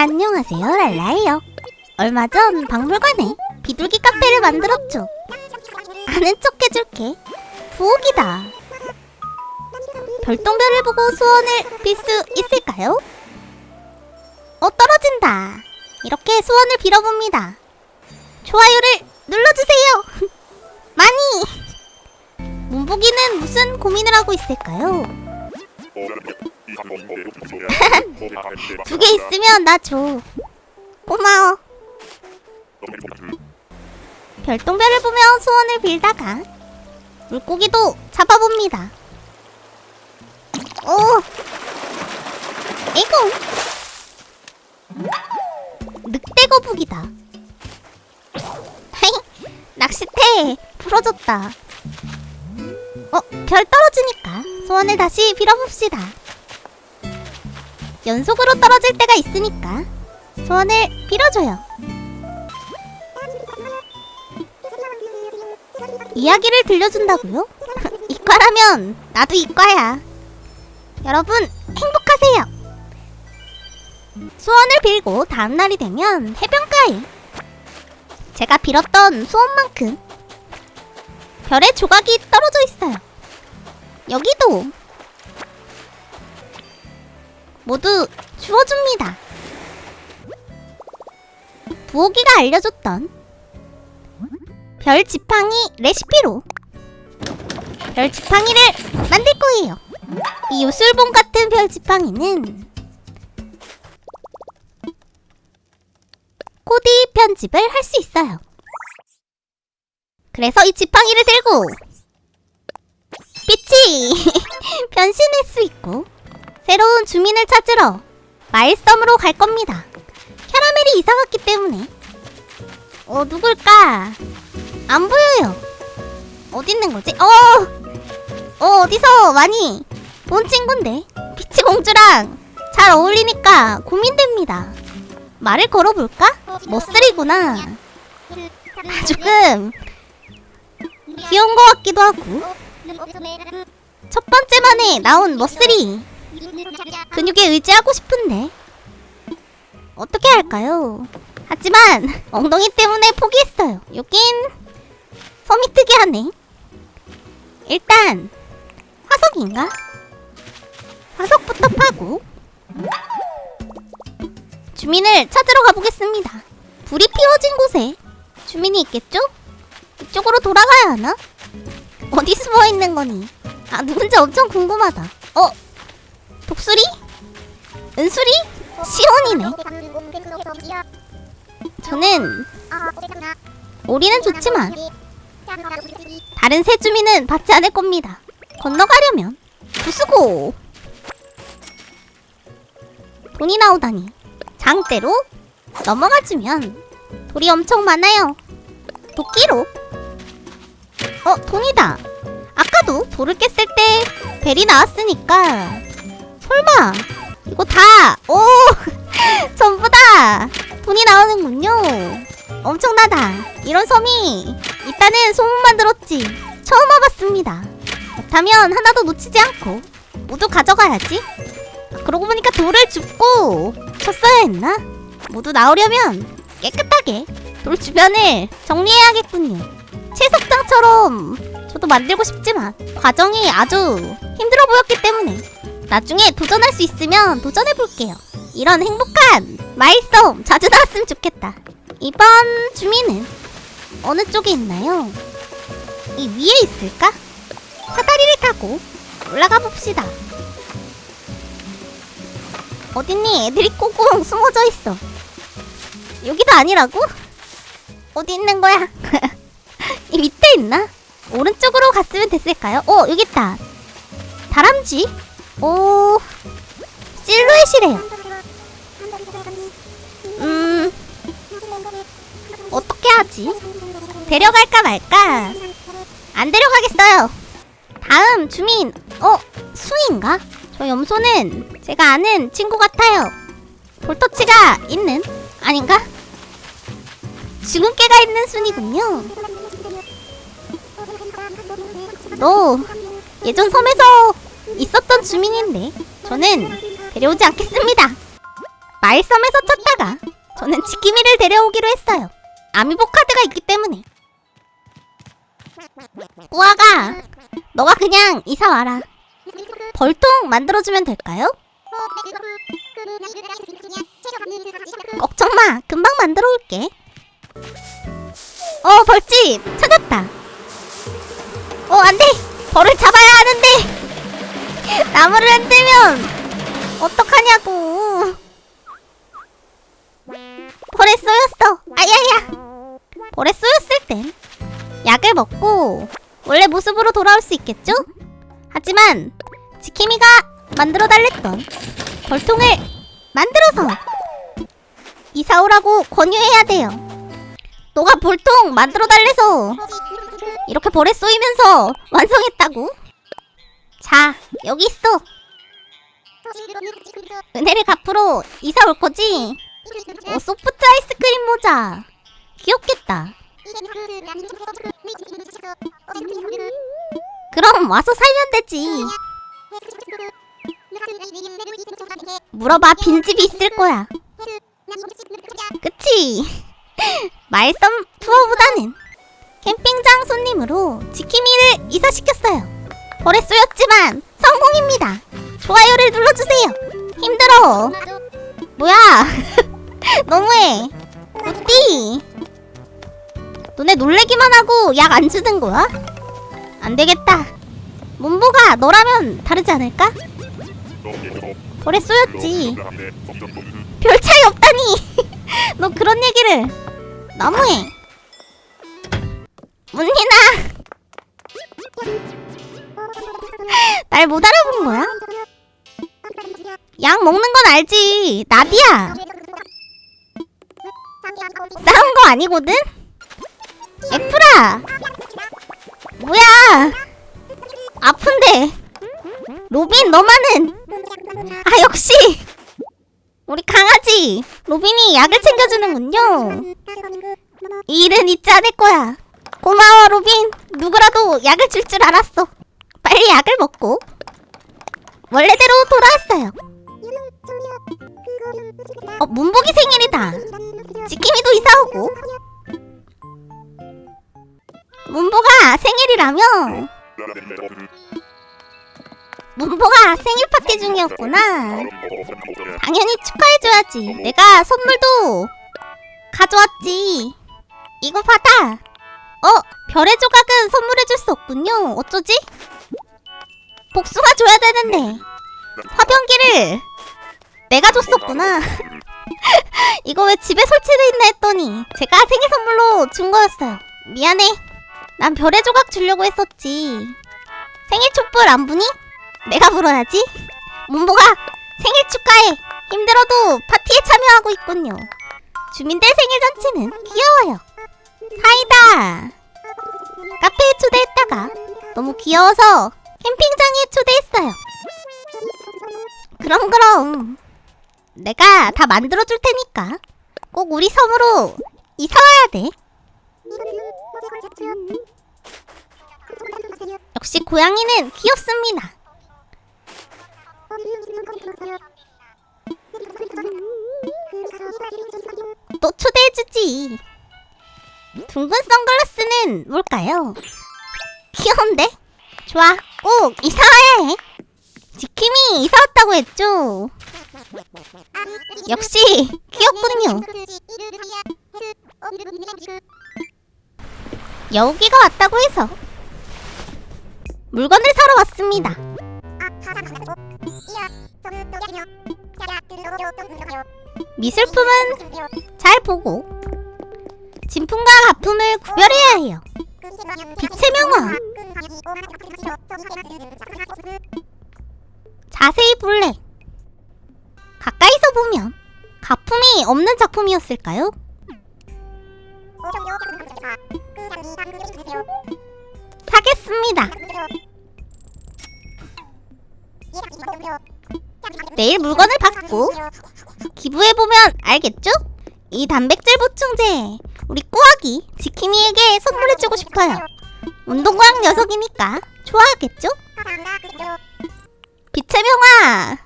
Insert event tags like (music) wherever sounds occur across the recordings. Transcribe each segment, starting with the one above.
안녕하세요, 랄라예요. 얼마 전 박물관에 비둘기 카페를 만들었죠. 아는 척 해줄게. 부엌이다. 별똥별을 보고 소원을 빌 수 있을까요? 어, 떨어진다. 이렇게 소원을 빌어봅니다. 좋아요를 눌러주세요. (laughs) 많이! (laughs) 문복이는 무슨 고민을 하고 있을까요? 두 개 있으면 나 줘. 고마워. 별똥별을 보며 소원을 빌다가 물고기도 잡아봅니다. 오! 에고! 늑대 거북이다. 헤이, 낚싯대 부러졌다. 어, 별 떨어지니까 소원을 다시 빌어봅시다. 연속으로 떨어질 때가 있으니까 소원을 빌어줘요. 이야기를 들려준다고요? (laughs) 이과라면 나도 이과야. 여러분 행복하세요. 소원을 빌고 다음 날이 되면 해변가에 제가 빌었던 소원만큼 별의 조각이 떨어져 있어요. 여기도 모두 주워줍니다. 부호기가 알려줬던 별 지팡이 레시피로 별 지팡이를 만들 거예요. 이 요술봉 같은 별 지팡이는 코디 편집을 할 수 있어요. 그래서 이 지팡이를 들고 빛이 (laughs) 변신할 수 있고 새로운 주민을 찾으러 마일섬으로 갈 겁니다. 캐러멜이 이사 갔기 때문에 어 누굴까? 안 보여요. 어디 있는 거지? 어, 어 어디서 많이 본 친구인데 피치 공주랑 잘 어울리니까 고민됩니다. 말을 걸어볼까? 머슬이구나. 조금 귀여운 것 같기도 하고 첫 번째 만에 나온 머슬이 근육에 의지하고 싶은데 어떻게 할까요? 하지만 엉덩이 때문에 포기했어요. 여긴 섬이 특이하네. 일단 화석인가? 화석부터 파고 주민을 찾으러 가보겠습니다. 불이 피워진 곳에 주민이 있겠죠? 이쪽으로 돌아가야 하나? 어디 숨어 있는 거니? 아 누군지 엄청 궁금하다. 어? 독수리? 은수리? 시온이네. 저는 오리는 좋지만 다른 새 주민은 받지 않을 겁니다. 건너가려면 부수고 돈이 나오다니 장대로 넘어가주면 돌이 엄청 많아요. 도끼로 어 돈이다. 아까도 돌을 깼을 때 벨이 나왔으니까 설마 이거 다 오 (laughs) 전부 다 돈이 나오는군요. 엄청나다. 이런 섬이 있다는 소문만 들었지 처음 와봤습니다. 그렇다면 하나도 놓치지 않고 모두 가져가야지. 아, 그러고 보니까 돌을 줍고 쳤어야 했나? 모두 나오려면 깨끗하게 돌 주변을 정리해야겠군요. 채석장처럼 저도 만들고 싶지만 과정이 아주 힘들어 보였기 때문에 나중에 도전할 수 있으면 도전해 볼게요. 이런 행복한 마일섬 자주 나왔으면 좋겠다. 이번 주민은 어느 쪽에 있나요? 이 위에 있을까? 사다리를 타고 올라가 봅시다. 어딨니? 애들이 꽁꽁 숨어져 있어. 여기도 아니라고? 어디 있는 거야? (laughs) 이 밑에 있나? 오른쪽으로 갔으면 됐을까요? 어, 여기 있다. 다람쥐? 오, 실루엣이래요. 음, 어떻게 하지? 데려갈까 말까? 안 데려가겠어요. 다음 주민, 어, 수인가? 저 염소는 제가 아는 친구 같아요. 볼터치가 있는? 아닌가? 주근깨가 있는 순이군요. 너 예전 섬에서 있었던 주민인데 저는 데려오지 않겠습니다. 마을섬에서 쳤다가 저는 지키미를 데려오기로 했어요. 아미보 카드가 있기 때문에. 꾸아가 너가 그냥 이사 와라. 벌통 만들어주면 될까요? 걱정 마. 금방 만들어 올게. 어, 벌집 찾았다. 어, 안 돼. 벌을 잡아야 하는데. 나무를 흔들면 어떡하냐고. 벌에 쏘였어. 아야야. 벌에 쏘였을 땐 약을 먹고 원래 모습으로 돌아올 수 있겠죠? 하지만 지키미가 만들어 달랬던 벌통을 만들어서 이사 오라고 권유해야 돼요. 너가 볼통 만들어 달래서 이렇게 벌에 쏘이면서 완성했다고? 자, 여기 있어. 은혜를 갚으러 이사 올 거지? 어, 소프트 아이스크림 모자. 귀엽겠다. 그럼 와서 살면 되지. 물어봐, 빈집이 있을 거야. 그치? (laughs) 말썸 투어보다는 캠핑장 손님으로 지키미를 이사시켰어요. 벌에 쏘였지만 성공입니다. 좋아요를 눌러주세요. 힘들어. 뭐야? (laughs) 너무해. 어디? 너네 놀래기만 하고 약 안 주는 거야? 안 되겠다. 문보가 너라면 다르지 않을까? 벌에 쏘였지. 별 차이 없다니. (laughs) 너 그런 얘기를 너무해. 문희나, 날 못 알아본 거야? 약 먹는 건 알지. 나비야. 싸운 거 아니거든? 애플아. 뭐야? 아픈데. 로빈 너만은. 아 역시. 우리 강아지 로빈이 약을 챙겨주는군요. 이 일은 잊지 않을 거야. 고마워 로빈. 누구라도 약을 줄 줄 알았어. 빨리 약을 먹고 원래대로 돌아왔어요. 어 문복이 생일이다. 지킴이도 이사 오고 문보가 생일이라며 문보가 생일 파티 중이었구나. 당연히 축하해줘야지. 내가 선물도 가져왔지. 이거 받아. 어, 별의 조각은 선물해줄 수 없군요. 어쩌지? 복숭아 줘야 되는데. 화병기를 내가 줬었구나. (laughs) 이거 왜 집에 설치돼 있나 했더니 제가 생일 선물로 준 거였어요. 미안해. 난 별의 조각 주려고 했었지. 생일 촛불 안 부니? 내가 불어야지. 문보가 생일 축하해. 힘들어도 파티에 참여하고 있군요. 주민들 생일 잔치는 귀여워요. 사이다. 카페에 초대했다가 너무 귀여워서 캠핑장에 초대했어요. 그럼 그럼 내가 다 만들어 줄 테니까 꼭 우리 섬으로 이사 와야 돼. 역시 고양이는 귀엽습니다. 또 초대해주지. 둥근 선글라스는 뭘까요? 귀여운데? 좋아, 꼭 이사 와야 해. 지킴이 이사 왔다고 했죠? 역시 귀엽군요. 여우기가 왔다고 해서 물건을 사러 왔습니다. 미술품은 잘 보고 진품과 가품을 구별해야 해요. 빛의 명화 자세히 볼래. 가까이서 보면 가품이 없는 작품이었을까요? 사겠습니다. 내일 물건을 받고 기부해보면 알겠죠? 이 단백질 보충제 우리 꾸아기 지킴이에게 선물해주고 싶어요. 운동광 녀석이니까 좋아하겠죠? 빛의 명화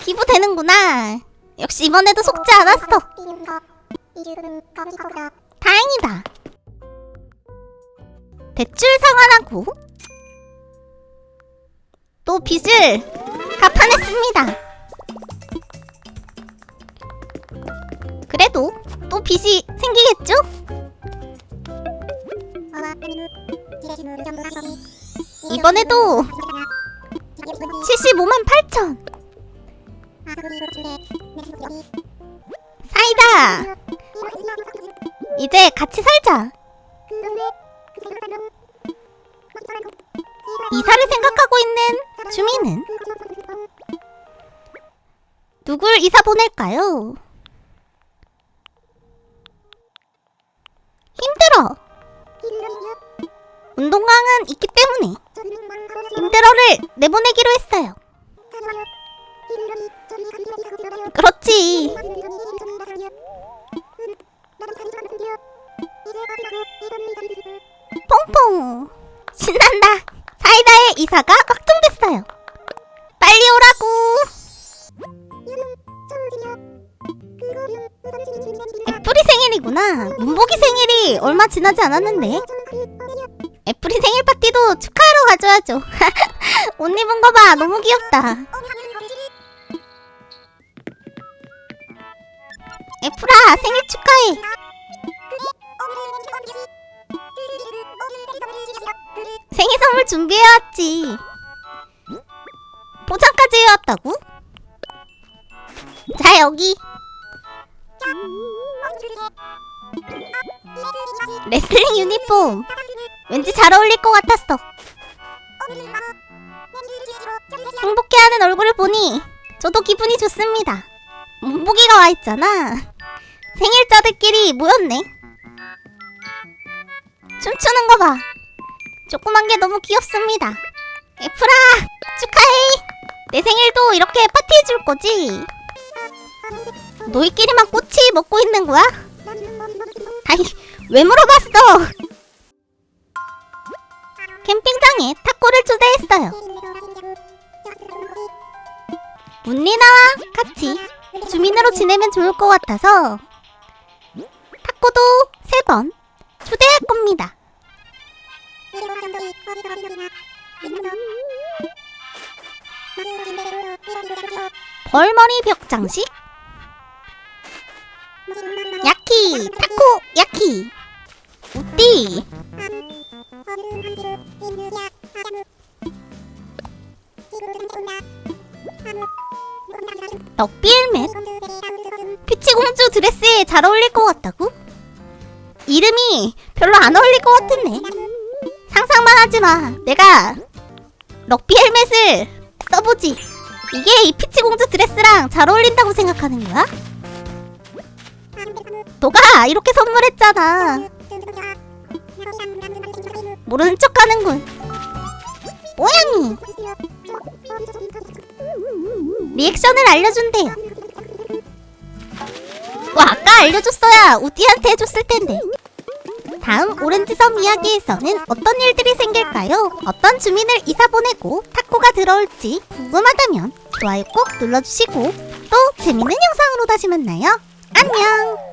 기부되는구나. 역시 이번에도 속지 않았어. 다행이다. 대출 상환하고 또 빚을 갚아냈습니다. 그래도 또 빚이 생기겠죠? 이번에도 75만 8천. 사이다. 이제 같이 살자. 이사를 생각하고 있는 주민은 누굴 이사 보낼까요? 운동강은 있기 때문에 힘들어를 내보내기로 했어요. 그렇지. 퐁퐁. 신난다. 사이다의 이사가 확정됐어요. 빨리 오라고. 애플이 생일이구나. 문복이 생일이 얼마 지나지 않았는데 파티도 축하하러 가줘야죠 (laughs) 옷 입은 거 봐. 너무 귀엽다. 애플아 생일 축하해. 생일 선물 준비해왔지. 포장까지 해왔다고? 자 여기 레슬링 유니폼. 왠지 잘 어울릴 것 같았어. 행복해하는 얼굴을 보니 저도 기분이 좋습니다. 문복이가 와있잖아. 생일자들끼리 모였네. 춤추는 거 봐. 조그만 게 너무 귀엽습니다. 애플아 축하해. 내 생일도 이렇게 파티해줄 거지? 너희끼리만 꼬치 먹고 있는 거야? 아이 왜 물어봤어? 캠핑장에 타코를 초대했어요. 문리나와 같이 주민으로 지내면 좋을 것 같아서 타코도 세 번 초대할 겁니다. 벌머리 벽 장식 야키 타코 야키. 우띠. 덕비헬멧 피치공주 드레스에 잘 어울릴 것 같다고? 이름이 별로 안 어울릴 것 같은데? 상상만 하지마. 내가 럭비 헬멧을 써보지. 이게 이 피치공주 드레스랑 잘 어울린다고 생각하는 거야? 너가 이렇게 선물했잖아 모르는 척 하는군 모양이 리액션을 알려준대요 와 아까 알려줬어야 우디한테 해줬을 텐데 다음 오렌지섬 이야기에서는 어떤 일들이 생길까요? 어떤 주민을 이사 보내고 타코가 들어올지 궁금하다면 좋아요 꼭 눌러주시고 또 재밌는 영상으로 다시 만나요. 안녕!